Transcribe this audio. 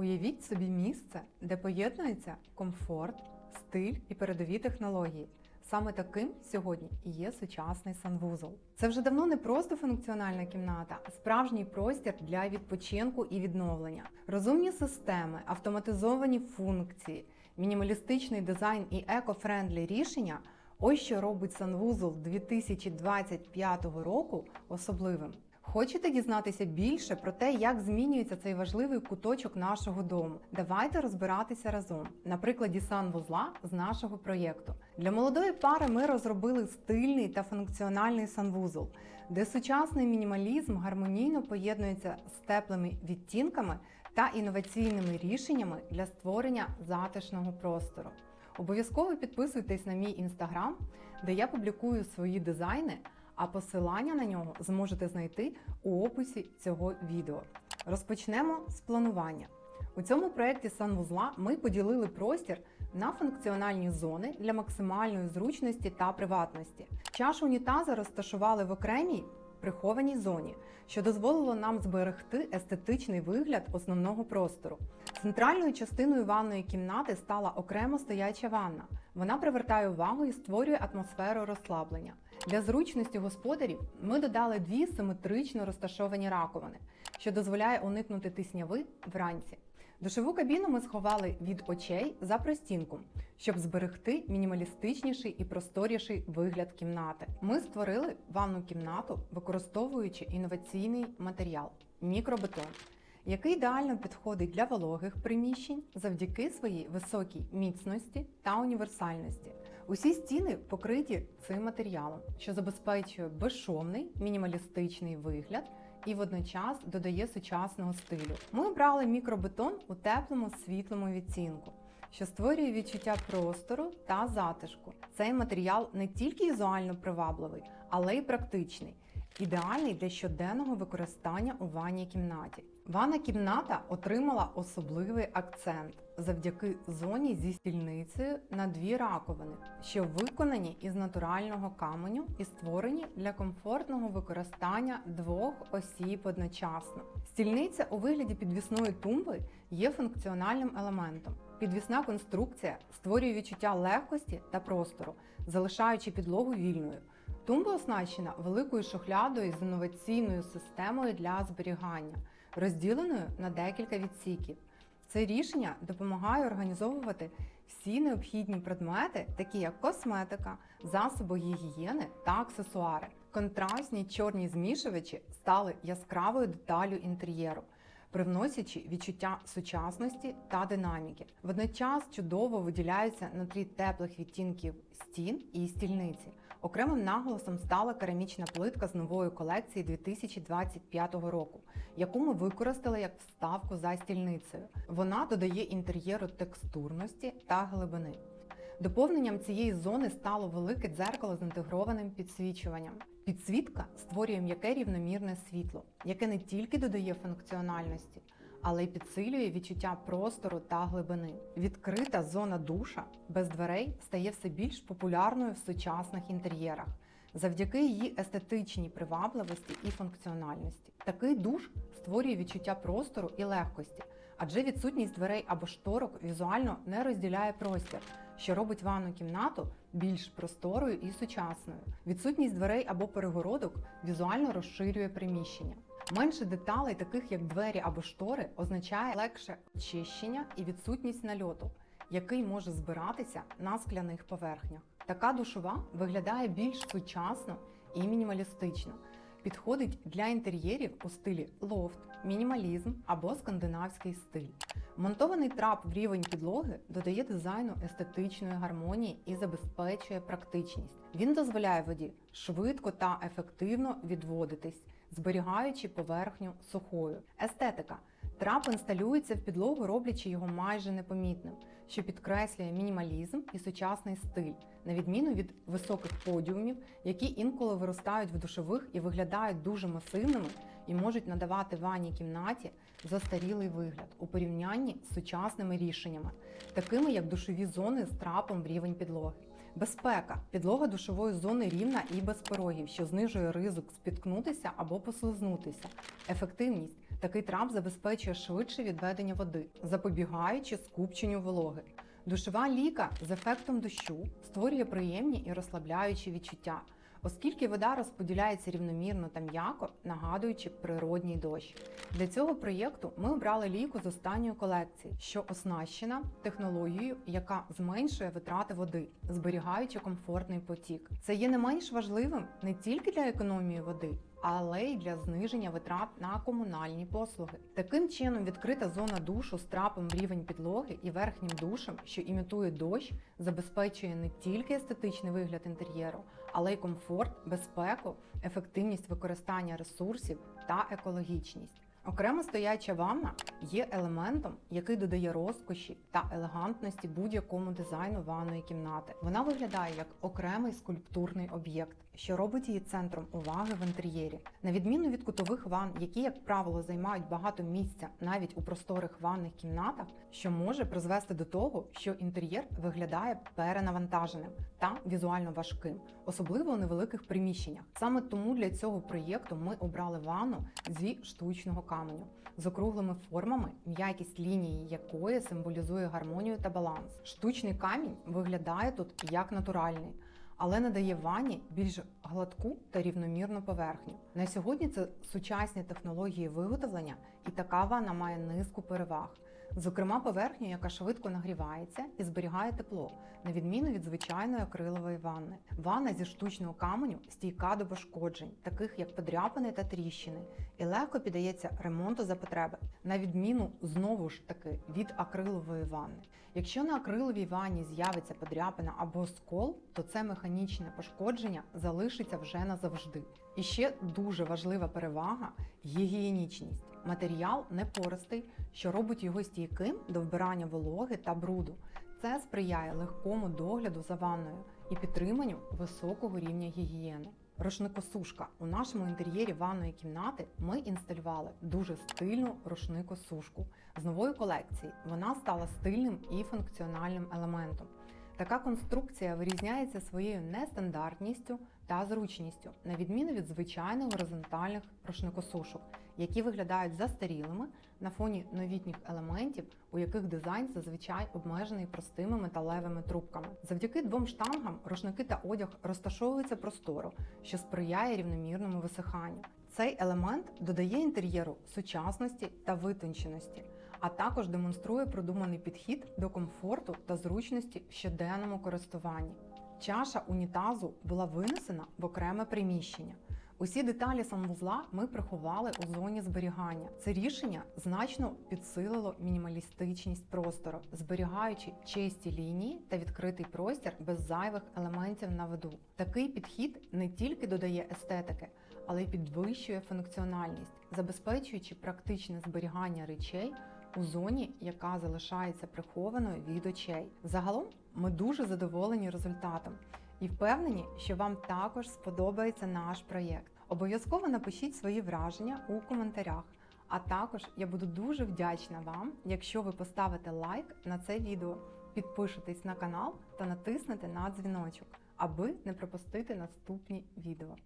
Уявіть собі місце, де поєднується комфорт, стиль і передові технології. Саме таким сьогодні і є сучасний санвузол. Це вже давно не просто функціональна кімната, а справжній простір для відпочинку і відновлення. Розумні системи, автоматизовані функції, мінімалістичний дизайн і еко-френдлі рішення ось що робить санвузол 2025 року особливим. Хочете дізнатися більше про те, як змінюється цей важливий куточок нашого дому? Давайте розбиратися разом на прикладі санвузла з нашого проєкту. Для молодої пари ми розробили стильний та функціональний санвузол, де сучасний мінімалізм гармонійно поєднується з теплими відтінками та інноваційними рішеннями для створення затишного простору. Обов'язково підписуйтесь на мій інстаграм, де я публікую свої дизайни а посилання на нього зможете знайти у описі цього відео. Розпочнемо з планування. У цьому проєкті санвузла ми поділили простір на функціональні зони для максимальної зручності та приватності. Чашу унітаза розташували в окремій прихованій зоні, що дозволило нам зберегти естетичний вигляд основного простору. Центральною частиною ванної кімнати стала окремо стояча ванна. Вона привертає увагу і створює атмосферу розслаблення. Для зручності господарів ми додали дві симетрично розташовані раковини, що дозволяє уникнути тисняви вранці. Душову кабіну ми сховали від очей за простінком, щоб зберегти мінімалістичніший і просторіший вигляд кімнати. Ми створили ванну кімнату, використовуючи інноваційний матеріал мікробетон, який ідеально підходить для вологих приміщень завдяки своїй високій міцності та універсальності. Усі стіни покриті цим матеріалом, що забезпечує безшовний мінімалістичний вигляд і водночас додає сучасного стилю. Ми обрали мікробетон у теплому світлому відцінку, що створює відчуття простору та затишку. Цей матеріал не тільки візуально привабливий, але й практичний. Ідеальний для щоденного використання у ванній кімнаті. Ванна кімната отримала особливий акцент завдяки зоні зі стільницею на дві раковини, що виконані із натурального каменю і створені для комфортного використання двох осіб одночасно. Стільниця у вигляді підвісної тумби є функціональним елементом. Підвісна конструкція створює відчуття легкості та простору, залишаючи підлогу вільною. Тумба оснащена великою шухлядою з інноваційною системою для зберігання, розділеною на декілька відсіків. Це рішення допомагає організовувати всі необхідні предмети, такі як косметика, засоби гігієни та аксесуари. Контрастні чорні змішувачі стали яскравою деталю інтер'єру привносячи відчуття сучасності та динаміки. Водночас чудово виділяються на тлі теплих відтінків стін і стільниці. Окремим наголосом стала керамічна плитка з нової колекції 2025 року, яку ми використали як вставку за стільницею. Вона додає інтер'єру текстурності та глибини. Доповненням цієї зони стало велике дзеркало з інтегрованим підсвічуванням. Підсвітка створює м'яке рівномірне світло, яке не тільки додає функціональності, але й підсилює відчуття простору та глибини. Відкрита зона душа без дверей стає все більш популярною в сучасних інтер'єрах завдяки її естетичній привабливості і функціональності. Такий душ створює відчуття простору і легкості, адже відсутність дверей або шторок візуально не розділяє простір що робить ванну кімнату більш просторою і сучасною. Відсутність дверей або перегородок візуально розширює приміщення. Менше деталей, таких як двері або штори, означає легше очищення і відсутність нальоту, який може збиратися на скляних поверхнях. Така душова виглядає більш сучасно і мінімалістично підходить для інтер'єрів у стилі лофт, мінімалізм або скандинавський стиль. Монтований трап в рівень підлоги додає дизайну естетичної гармонії і забезпечує практичність. Він дозволяє воді швидко та ефективно відводитись, зберігаючи поверхню сухою. Естетика. Трап інсталюється в підлогу, роблячи його майже непомітним, що підкреслює мінімалізм і сучасний стиль, на відміну від високих подіумів, які інколи виростають в душових і виглядають дуже масивними і можуть надавати ванній кімнаті застарілий вигляд у порівнянні з сучасними рішеннями, такими як душові зони з трапом в рівень підлоги. Безпека. Підлога душової зони рівна і без порогів, що знижує ризик спіткнутися або послизнутися. Ефективність. Такий трап забезпечує швидше відведення води, запобігаючи скупченню вологи. Душова ліка з ефектом дощу створює приємні і розслабляючі відчуття, оскільки вода розподіляється рівномірно та м'яко, нагадуючи природній дощ. Для цього проєкту ми обрали ліку з останньої колекції, що оснащена технологією, яка зменшує витрати води, зберігаючи комфортний потік. Це є не менш важливим не тільки для економії води. Але й для зниження витрат на комунальні послуги. Таким чином, відкрита зона душу з трапом в рівень підлоги і верхнім душем, що імітує дощ, забезпечує не тільки естетичний вигляд інтер'єру, але й комфорт, безпеку, ефективність використання ресурсів та екологічність. Окремо стояча ванна є елементом, який додає розкоші та елегантності будь-якому дизайну ванної кімнати. Вона виглядає як окремий скульптурний об'єкт, що робить її центром уваги в інтер'єрі. На відміну від кутових ванн, які, як правило, займають багато місця навіть у просторих ванних кімнатах, що може призвести до того, що інтер'єр виглядає перенавантаженим та візуально важким, особливо у невеликих приміщеннях. Саме тому для цього проєкту ми обрали ванну зі штучного каменю з округлими формами, м'якість лінії якої символізує гармонію та баланс. Штучний камінь виглядає тут як натуральний. Але надає ванні більш гладку та рівномірну поверхню. На сьогодні це сучасні технології виготовлення, і така ванна має низку переваг. Зокрема, поверхню, яка швидко нагрівається і зберігає тепло, на відміну від звичайної акрилової ванни. Ванна зі штучного каменю стійка до пошкоджень, таких як подряпини та тріщини, і легко піддається ремонту за потреби, на відміну знову ж таки від акрилової ванни. Якщо на акриловій ванні з'явиться подряпина або скол, то це механічне пошкодження залишиться вже назавжди. І ще дуже важлива перевага гігієнічність. Матеріал не пористий, що робить його стійким до вбирання вологи та бруду. Це сприяє легкому догляду за ванною і підтриманню високого рівня гігієни. Рушникосушка у нашому інтер'єрі ванної кімнати ми інсталювали дуже стильну рушникосушку з нової колекції. Вона стала стильним і функціональним елементом. Така конструкція вирізняється своєю нестандартністю та зручністю, на відміну від звичайних горизонтальних рушникосушок, які виглядають застарілими на фоні новітніх елементів, у яких дизайн зазвичай обмежений простими металевими трубками. Завдяки двом штангам рушники та одяг розташовуються просторо, що сприяє рівномірному висиханню. Цей елемент додає інтер'єру сучасності та витонченості а також демонструє продуманий підхід до комфорту та зручності в щоденному користуванні. Чаша унітазу була винесена в окреме приміщення. Усі деталі санвузла ми приховали у зоні зберігання. Це рішення значно підсилило мінімалістичність простору, зберігаючи чисті лінії та відкритий простір без зайвих елементів на виду. Такий підхід не тільки додає естетики, але й підвищує функціональність, забезпечуючи практичне зберігання речей у зоні, яка залишається прихованою від очей. Загалом ми дуже задоволені результатом і впевнені, що вам також сподобається наш проєкт. Обов'язково напишіть свої враження у коментарях. А також я буду дуже вдячна вам, якщо ви поставите лайк на це відео, підпишетесь на канал та натиснете на дзвіночок, аби не пропустити наступні відео.